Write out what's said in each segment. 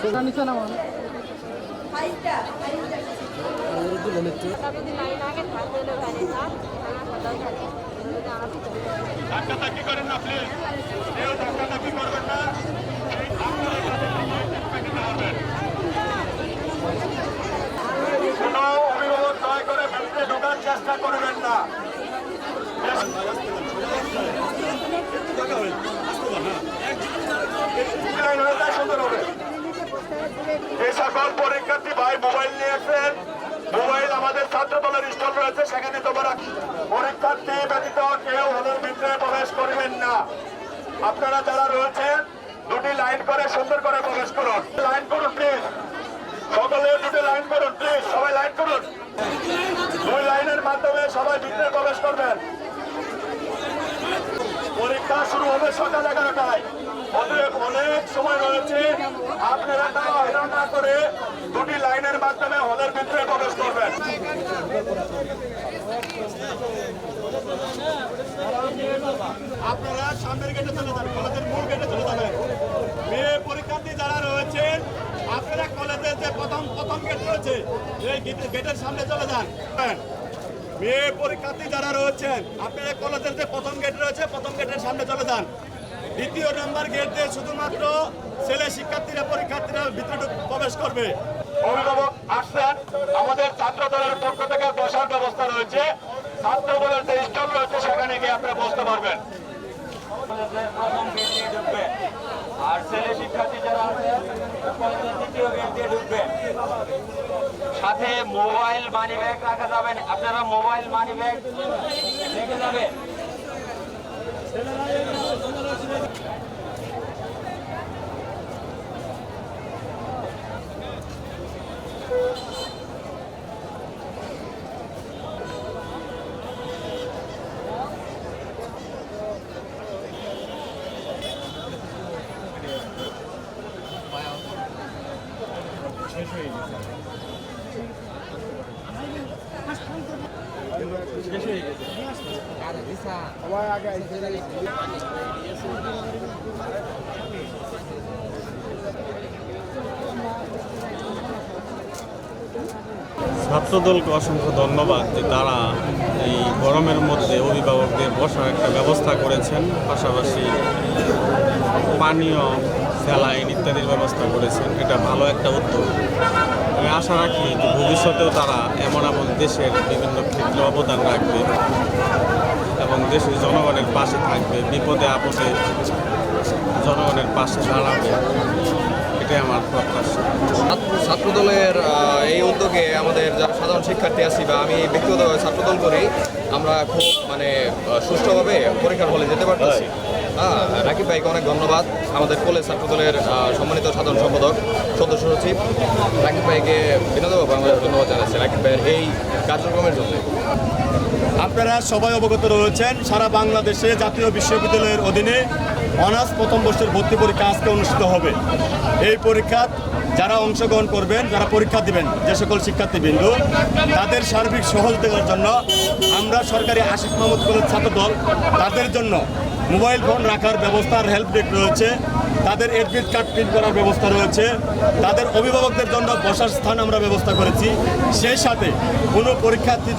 সোজা নিচে নামান একটু বলে একটু যদি লাইন আগে থাকতে হলে ভ্যানে যান কোথাও থাকে আমরা ভিতরে ধাক্কাধাক্কি করেন না প্লিজ কেউ ধাক্কাধাক্কি করবেন না এই ধাক্কার কাছে প্যাকেটে হবেন কোনো অভিভাবক দয়া করে ভিতরে ঢোকার চেষ্টা করবেন না লাইন হয়ে যায় সুন্দর হবে সেখানে তোমরা পরীক্ষার্থী ব্যতীত কেউ হলের প্রবেশ করবেন না আপনারা যারা রয়েছেন দুটি লাইন করে সুন্দর করে প্রবেশ করুন লাইন করুন প্লিজ সকলে দুটি লাইন করুন প্লিজ সবাই লাইন করুন। সবাই ভিতরে প্রবেশ করবেন। পরীক্ষা শুরু হবে সকাল এগারোটায়। অতএব অনেক সময় রয়েছে। আপনারা তারা হয়রান না করে দুটি লাইনের মাধ্যমে হলের ভিতরে প্রবেশ করবেন। আপনারা সামনের গেটে চলে যাবেন, কলেজের মূল গেটে চলে যাবেন। মেয়ে পরীক্ষার্থী যারা রয়েছেন, আপনারা কলেজের যে প্রথম প্রথম গেট রয়েছে গেটে- গেটের সামনে চলে যান। মেয়ে পরীক্ষার্থী যারা রয়েছেন, আপনারা কলেজের যে প্রথম গেট রয়েছে, প্রথম গেটের সামনে চলে যান। দ্বিতীয় নাম্বার গেট দিয়ে শুধুমাত্র ছেলে শিক্ষার্থীরা, পরীক্ষার্থীরা ভিতরে প্রবেশ করবে। অভিভাবক আসছেন। আমাদের ছাত্র দলের পক্ষ থেকে বসার ব্যবস্থা রয়েছে। ছাত্র দলের যে স্টল রয়েছে, সেখানে গিয়ে আপনারা বসতে পারবেন। আর ছেলে শিক্ষার্থী যারা আছে দ্বিতীয় গেট ঢুকবে সাথে মোবাইল মানি ব্যাগ রাখা যাবে না। আপনারা মোবাইল মানি ব্যাগ রেখে যাবেন ছাত্রদলকে অসংখ্য ধন্যবাদ যে তারা এই গরমের মধ্যে অভিভাবকদের বসার একটা ব্যবস্থা করেছেন, পাশাপাশি পানীয় স্যালাইন ইত্যাদির ব্যবস্থা করেছেন। এটা ভালো একটা উদ্যোগ। আমি আশা রাখি যে ভবিষ্যতেও তারা এমন এমন দেশের বিভিন্ন ক্ষেত্রে অবদান রাখবে এবং দেশের জনগণের পাশে থাকবে, বিপদে আপদে জনগণের পাশে দাঁড়াবে। এটাই আমার প্রত্যাশা। ছাত্র- ছাত্রদলের এই উদ্যোগে আমাদের যারা সাধারণ শিক্ষার্থী আছি বা আমি ব্যক্তিগতভাবে ছাত্রদল করি আমরা খুব মানে সুষ্ঠুভাবে পরীক্ষার হলে যেতে পারতেছি। হ্যাঁ। রাকিব ভাইকে অনেক ধন্যবাদ। আমাদের কলেজ ছাত্রদলের সম্মানিত সাধারণ সম্পাদক সদস্য সচিব। রাকিব ভাইকে বিনোদভাবে আমাদের ধন্যবাদ জানাচ্ছি। রাকিব ভাইয়ের এই কার্যক্রমের জন্য। আপনারা সবাই অবগত রয়েছেন সারা বাংলাদেশে জাতীয় বিশ্ববিদ্যালয়ের অধীনে অনার্স প্রথম বর্ষের ভর্তি পরীক্ষা আজকে অনুষ্ঠিত হবে। এই পরীক্ষা যারা অংশগ্রহণ করবেন, যারা পরীক্ষা দিবেন, যে সকল শিক্ষার্থীবৃন্দ, তাদের সার্বিক সহযোগিতার জন্য আমরা সরকারি আশিক মাহমুদ কলেজ ছাত্র দল তাদের জন্য মোবাইল ফোন রাখার ব্যবস্থার হেল্প ডেক রয়েছে। তাদের এডমিট কার্ড প্রিন্ট করার ব্যবস্থা রয়েছে। তাদের অভিভাবকদের জন্য বসার স্থান আমরা ব্যবস্থা করেছি। সেই সাথে কোনো পরীক্ষার্থী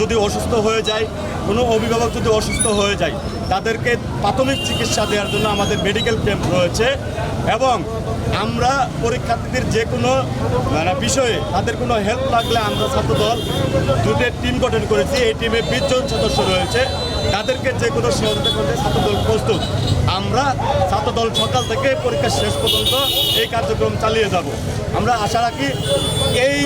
যদি অসুস্থ হয়ে যায়, কোনো অভিভাবক যদি অসুস্থ হয়ে যায়, তাদেরকে প্রাথমিক চিকিৎসা দেওয়ার জন্য আমাদের মেডিকেল ক্যাম্প রয়েছে এবং আমরা পরীক্ষার্থীদের যে কোনো মানে বিষয়ে তাদের কোনো হেল্প লাগলে আমরা ছাত্রদল দুটো টিম গঠন করেছি। এই টিমে বিশ জন সদস্য রয়েছে। তাদেরকে যে কোনো সহযোগিতা করতে ছাত্রদল প্রস্তুত। আমরা ছাত্রদল সকাল থেকে পরীক্ষা শেষ পর্যন্ত এই কার্যক্রম চালিয়ে যাব। আমরা আশা রাখি এই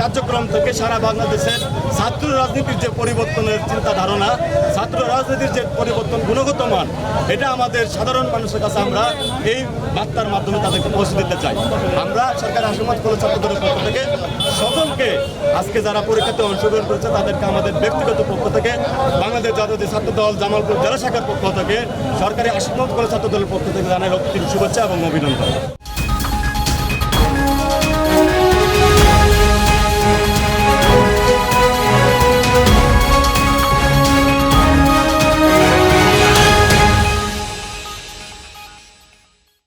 কার্যক্রম থেকে সারা বাংলাদেশের ছাত্র রাজনীতির যে পরিবর্তনের চিন্তা ধারণা, ছাত্র রাজনীতির যে পরিবর্তন গুণগত মান, এটা আমাদের সাধারণ মানুষের কাছে আমরা এই বার্তার মাধ্যমে তাদেরকে পৌঁছে দিতে চাই। আমরা সরকার আশীর্বাদ কলেজ ছাত্রদের পক্ষ থেকে। সকলকে আজকে যারা পরীক্ষাতে অংশগ্রহণ করেছে, তাদেরকে আমাদের ব্যক্তিগত পক্ষ থেকে বাংলাদেশ জাতীয় ছাত্র দল জামালপুর জেলা শাখার পক্ষ থেকে সরকারি আশীর্বাদ কলেজ ছাত্র দলের পক্ষ থেকে জানাই শুভেচ্ছা এবং অভিনন্দন।